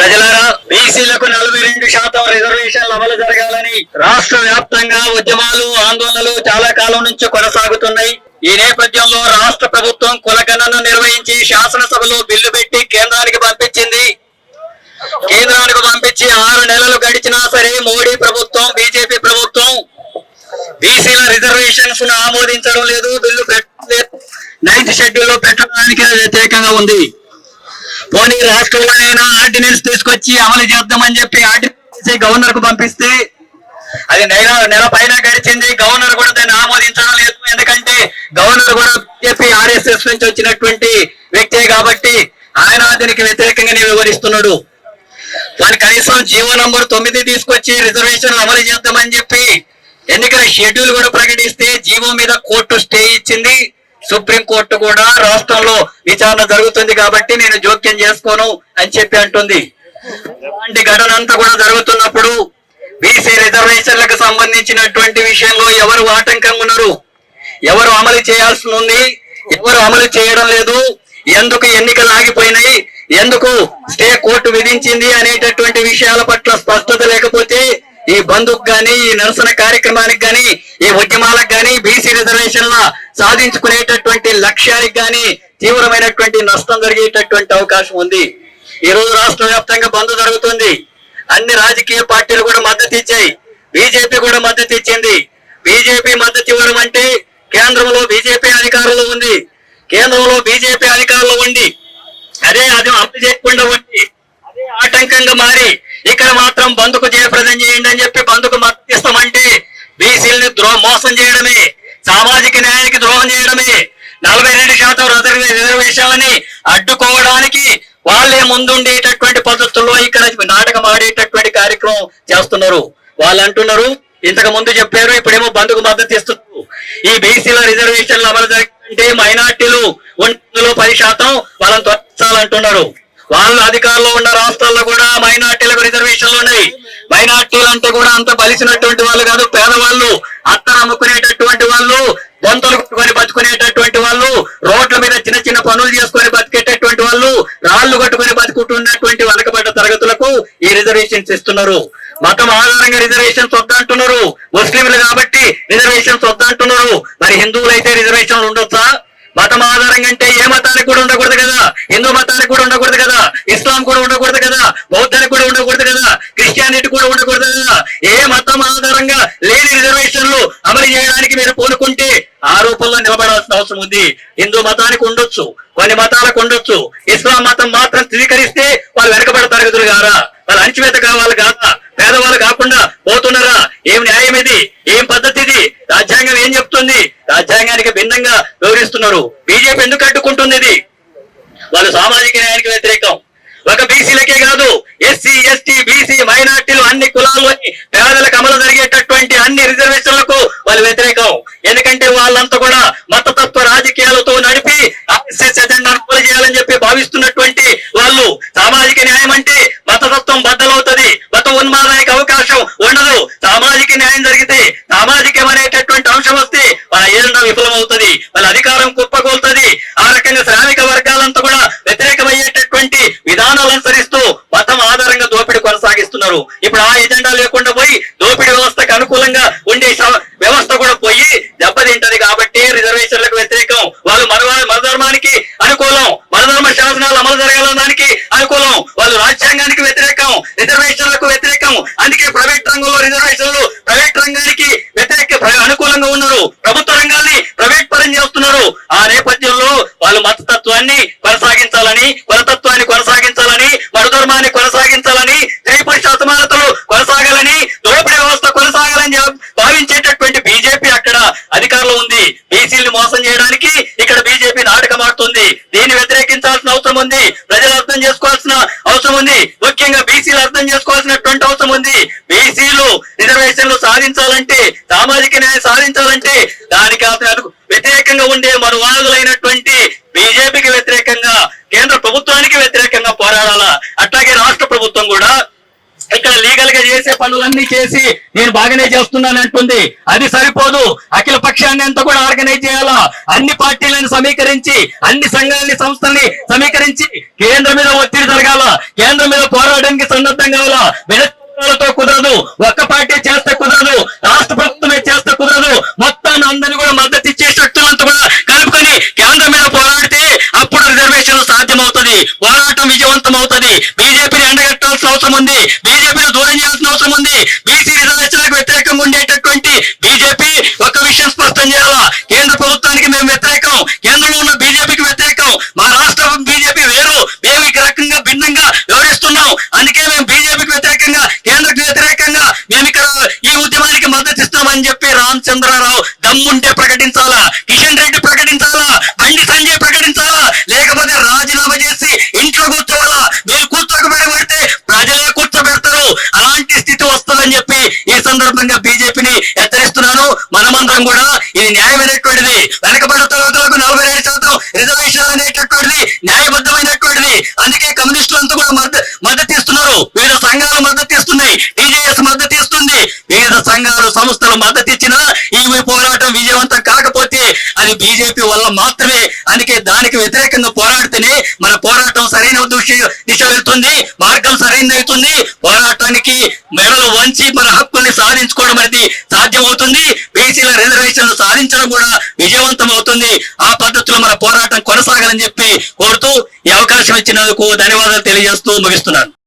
ప్రజలారా బీసీలకు నలభై రెండు శాతం రిజర్వేషన్లు అమలు జరగాలని రాష్ట్ర వ్యాప్తంగా ఉద్యమాలు ఆందోళనలు చాలా కాలం నుంచి కొనసాగుతున్నాయి. ఈ నేపథ్యంలో రాష్ట్ర ప్రభుత్వం కులగణన నిర్వహించి శాసనసభలో బిల్లు పెట్టి కేంద్రానికి పంపించింది. కేంద్రానికి పంపించి ఆరు నెలలు గడిచినా సరే మోడీ ప్రభుత్వం బీజేపీ ప్రభుత్వం బీసీల రిజర్వేషన్స్ను ఆమోదించడం లేదు. బిల్లు నైన్త్ షెడ్యూల్లో పెట్టడానికి వ్యతిరేకంగా ఉంది. పోనీ రాష్ట్రంలో అయినా ఆర్డినెన్స్ తీసుకొచ్చి అమలు చేద్దామని చెప్పి ఆర్డినెన్స్ గవర్నర్కు పంపిస్తే అది నెల నెల పైన గడిచింది. గవర్నర్ కూడా దాన్ని ఆమోదించడం లేదు. ఎందుకంటే గవర్నర్ కూడా చెప్పి ఆర్ఎస్ఎస్ నుంచి వచ్చినటువంటి వ్యక్తే కాబట్టి ఆయన దీనికి వ్యతిరేకంగానే వివరిస్తున్నాడు దాని కనీసం జీవో నంబర్ తొమ్మిది తీసుకొచ్చి రిజర్వేషన్ అమలు చేద్దామని చెప్పి ఎన్నికల షెడ్యూల్ కూడా ప్రకటిస్తే జీవో మీద కోర్టు స్టే ఇచ్చింది. సుప్రీం కోర్టు కూడా రాష్ట్రంలో విచారణ జరుగుతుంది కాబట్టి నేను జోక్యం చేసుకోను అని చెప్పి అంటుంది. అలాంటి ఘటన అంతా కూడా జరుగుతున్నప్పుడు బీసీ రిజర్వేషన్లకు సంబంధించినటువంటి విషయంలో ఎవరు ఆటంకంగా ఉన్నారు? ఎవరు అమలు చేయాల్సి ఉంది? ఎవరు అమలు చేయడం లేదు? ఎందుకు ఎన్నికలు ఆగిపోయినాయి? ఎందుకు స్టే కోర్టు విధించింది అనేటటువంటి విషయాల పట్ల స్పష్టత లేకపోతే ఈ బంధుకు గాని ఈ నిరసన కార్యక్రమానికి గాని ఈ ఉద్యమాలకు గాని బీసీ రిజర్వేషన్ల సాధించుకునేటటువంటి లక్ష్యానికి గాని తీవ్రమైనటువంటి నష్టం జరిగేటటువంటి అవకాశం ఉంది. ఈ రోజు రాష్ట్ర వ్యాప్తంగా బంద్ జరుగుతుంది. అన్ని రాజకీయ పార్టీలు కూడా మద్దతు ఇచ్చాయి. బీజేపీ కూడా మద్దతు ఇచ్చింది. బీజేపీ మద్దతు ఇవ్వడం అంటే కేంద్రంలో బీజేపీ అధికారంలో ఉంది. కేంద్రంలో బీజేపీ అధికారంలో ఉండి అదే అది అమలు చేయకుండా ఉండి ఆటంకంగా మారి ఇక్కడ మాత్రం బంధుకు జయప్రదం చేయండి అని చెప్పి బంధుకు మద్దతిస్తామంటే బీసీలని ద్రో మోసం చేయడమే సామాజిక న్యాయానికి ద్రోహం చేయడమే నలభై రెండు శాతం రిజర్వే- రిజర్వేషన్ అడ్డుకోవడానికి వాళ్ళే ముందుండేటటువంటి పద్ధతుల్లో ఇక్కడ నాటకం ఆడేటటువంటి కార్యక్రమం చేస్తున్నారు. వాళ్ళు అంటున్నారు ఇంతకు ముందు చెప్పారు ఇప్పుడేమో బంధుకు మద్దతు ఇస్తున్నారు. ఈ బీసీల రిజర్వేషన్లు అమలు జరగాలంటే మైనార్టీలు ఒంటిలో పది శాతం వాళ్ళని తొలగించాలంటున్నారు. వాళ్ళు అధికారంలో ఉన్న రాష్ట్రాల్లో కూడా మైనార్టీలకు రిజర్వేషన్లు ఉన్నాయి. మైనార్టీలు అంటే కూడా అంత బలిసినటువంటి వాళ్ళు కాదు పేదవాళ్ళు. అత్తర అమ్ముకునేటటువంటి వాళ్ళు బొంతలు కొట్టుకొని బతుకునేటటువంటి వాళ్ళు రోడ్ల మీద చిన్న చిన్న పనులు చేసుకొని బతికేటటువంటి వాళ్ళు రాళ్ళు కట్టుకొని బతుకుంటున్నటువంటి వెనకబడ్డ తరగతులకు ఈ రిజర్వేషన్స్ ఇస్తున్నారు. మతం ఆధారంగా రిజర్వేషన్స్ వద్దంటున్నారు. ముస్లింలు కాబట్టి రిజర్వేషన్స్ వద్దంటున్నారు. మరి హిందువులు అయితే రిజర్వేషన్లు ఉండొచ్చా? మతం ఆధారంగా అంటే ఏ మతానికి కూడా ఉండకూడదు కదా? హిందూ మతానికి కూడా ఉండకూడదు కదా? ఇస్లాం కూడా ఉండకూడదు కదా? బౌద్ధానికి కూడా ఉండకూడదు కదా? క్రిస్టియానిటీ కూడా ఉండకూడదు కదా? ఏ మతం ఆధారంగా లేని రిజర్వేషన్లు అమలు చేయడానికి మీరు పోనుకుంటే ఆ రూపంలో నిలబడాల్సిన అవసరం ఉంది. హిందూ మతానికి ఉండొచ్చు కొన్ని మతాలకు ఉండొచ్చు. ఇస్లాం మతం మాత్రం స్వీకరిస్తే వాళ్ళు వెనకబడతారు తరగతులు కారా వాళ్ళు అణచివేత కావాలి కాదా? పేదవాళ్ళు కాకుండా పోతున్నారా? ఏం న్యాయం ఇది? ఏం పద్ధతి ఇది? రాజ్యాంగం ఏం చెప్తుంది? రాజ్యాంగానికి భిన్నంగా వివరిస్తున్నారు బీజేపీ ఎందుకు అడ్డుకుంటుంది ఇది? వాళ్ళు సామాజిక న్యాయానికి వ్యతిరేకం. ఒక బీసీలకే కాదు ఎస్సీ ఎస్టీ బీసీ మైనార్టీలు అన్ని కులాల్లోని పేదలకు అమలు జరిగేటటువంటి అన్ని రిజర్వేషన్లకు వాళ్ళు వ్యతిరేకం. ఎందుకంటే వాళ్ళంతా కూడా మత రాజకీయాలతో నడిపి ఆర్ఎస్ఎస్ ఎజెండా అమలు చేయాలని చెప్పి భావిస్తున్నటువంటి వాళ్ళు సామాజిక న్యాయం అంటే మతతత్వం బద్దలవుతుంది మత ఉన్మాదానికి అవకాశం ఉండదు సామాజిక న్యాయం జరిగితే సామాజికం అనేటటువంటి అంశం వస్తే వాళ్ళ ఏజెండా విఫలమవుతుంది వాళ్ళ అధికారం కుప్పకూలుతుంది. ఆ రకంగా శ్రామిక వర్గాలంతా కూడా వ్యతిరేకమయ్యేటటువంటి విధానాలు అనుసరిస్తూ మతం ఆధారంగా దోపిడీ కొనసాగిస్తున్నారు. ఇప్పుడు ఆ ఎజెండా లేకుండా పోయి దోపిడీ వ్యవస్థకు అనుకూలంగా ఉండే వ్యవస్థ కూడా పోయి దెబ్బతింటది కాబట్టి రిజర్వేషన్లకు వ్యతిరేకం. వాళ్ళు మన మన ధర్మానికి అనుకూలం. మన ధర్మ శాసనాలు అమలు జరగాలనడానికి అనుకూలం. వాళ్ళు రాజ్యాంగానికి వ్యతిరేకం. రిజర్వేషన్ అందుకే ప్రైవేట్ రంగంలో రిజర్వేషన్లు ప్రైవేట్ రంగానికి వ్యతిరేక అనుకూలంగా ఉన్నారు. ప్రభుత్వ రంగాన్ని ప్రైవేట్ పరం చేస్తున్నారు. ఆ నేపథ్యంలో వాళ్ళు మతతత్వాన్ని కొనసాగించాలని కులతత్వాన్ని కొనసాగించాలని మరుధర్మాన్ని కొనసాగించాలని స్త్రీ పురుష అసమానతలు కొనసాగాలని దోపిడీ వ్యవస్థ కొనసాగాలని భావించేటటువంటి బీజేపీ అక్కడ అధికారంలో ఉంది. బీసీలు మోసం చేయడానికి ఇక్కడ బీజేపీ నాటకం ఆడుతుంది. దీన్ని వ్యతిరేకించాల్సిన అవసరం ఉంది. ప్రజలు అర్థం చేసుకోవాల్సిన అవసరం ఉంది. ముఖ్యంగా బీసీలు అర్థం చేసుకోవాల్సినటువంటి అవసరం ఉంది. బీసీలు రిజర్వేషన్లు సాధించాలంటే సామాజిక న్యాయం సాధించాలంటే దానికి అసలు వ్యతిరేకంగా ఉండే మనువాదులైనటువంటి బీజేపీకి వ్యతిరేకంగా కేంద్ర ప్రభుత్వానికి వ్యతిరేకంగా పోరాడాలా అట్లాగే రాష్ట్ర ప్రభుత్వం కూడా ఇక్కడ లీగల్ లీగల్గా చేసే పనులన్నీ చేసి నేను బాగానే చేస్తున్నాను అంటుంది అది సరిపోదు. అఖిల పక్షాన్ని అంతా కూడా ఆర్గనైజ్ చేయాలా? అన్ని పార్టీలను సమీకరించి అన్ని సంఘాలని సంస్థల్ని సమీకరించి కేంద్రం మీద ఒత్తిడి జరగాల? కేంద్రం మీద పోరాడడానికి సన్నద్ధం కావాలా? కుదరదు. ఒక్క పార్టీ చేస్తే కుదరదు. రాష్ట్ర ప్రభుత్వమే చేస్తే కుదరదు. మొత్తాన్ని అందరినీ కూడా మద్దతు ఇచ్చే శక్తులంతా కూడా కలుపుకొని కేంద్రం మీద పోరాడితే అప్పుడు రిజర్వేషన్ సాధ్యమవుతుంది. పోరాటం విజయవంతం అవుతుంది. బీజేపీని ఎండగట్టాల్సిన అవసరం ఉంది. బీజేపీని దూరం చేయాల్సిన అవసరం ఉంది. బీసీ రిజర్వేషన్లకు వ్యతిరేకంగా ఉండేటటువంటి బీజేపీ ఒక విషయం స్పష్టం చేయాలా కేంద్ర ప్రభుత్వానికి మేము వ్యతిరేకం కేంద్రంలో ఉన్న బీజేపీకి వ్యతిరేకం మా రాష్ట్ర బీజేపీ వేరు మేము ఈ రకంగా భిన్నంగా వివరిస్తున్నాం అందుకే మేము బీజేపీకి వ్యతిరేకంగా కేంద్రకు వ్యతిరేకంగా మేము ఇక్కడ ఈ ఉద్యమానికి మద్దతు ఇస్తామని చెప్పి రామచంద్రరావు దమ్ముంటే ప్రకటించాలా కిషన్ రెడ్డి ప్రకటించాలా బండి సంజయ్ ప్రకటించాలా లేకపోతే రాజీనామా చేసి ఇంట్లో కూర్చోవాలా మీరు కూర్చోకపోతే ప్రజలే కూర్చోబెడతారు అలాంటి స్థితి వస్తుందని చెప్పి ఈ సందర్భంగా బీజేపీని కాదు మనమందరం కూడా ఇది న్యాయమైనటువంటిది. వెనకబడిన తరగతులకు నలభై ఏడు శాతం రిజర్వేషన్ అనేటటువంటిది న్యాయబద్ధమైనటువంటిది. అందుకే కమ్యూనిస్టులంతా కూడా మద్దతు మద్దతు ఇస్తున్నారు వివిధ సంఘాలు మద్దతు ఇస్తున్నాయి టీజేఎస్ మద్దతు ఇస్తుంది వివిధ సంఘాలు సంస్థలు మద్దతు ఇచ్చినా ఈ పోరాటం విజయవంతం కాదు. అది బీజేపీ వల్ల మాత్రమే అందుకే దానికి వ్యతిరేకంగా పోరాడితేనే మన పోరాటం సరైన దిశ వెళ్తుంది మార్గం సరైనది అవుతుంది. పోరాటానికి మెడలు వంచి మన హక్కుల్ని సాధించుకోవడం అనేది సాధ్యమవుతుంది. బీసీల రిజర్వేషన్లు సాధించడం కూడా విజయవంతం అవుతుంది ఆ పద్ధతిలో మన పోరాటం కొనసాగాలని చెప్పి కోరుతూ ఈ అవకాశం ఇచ్చినందుకు ధన్యవాదాలు తెలియజేస్తూ ముగిస్తున్నాను.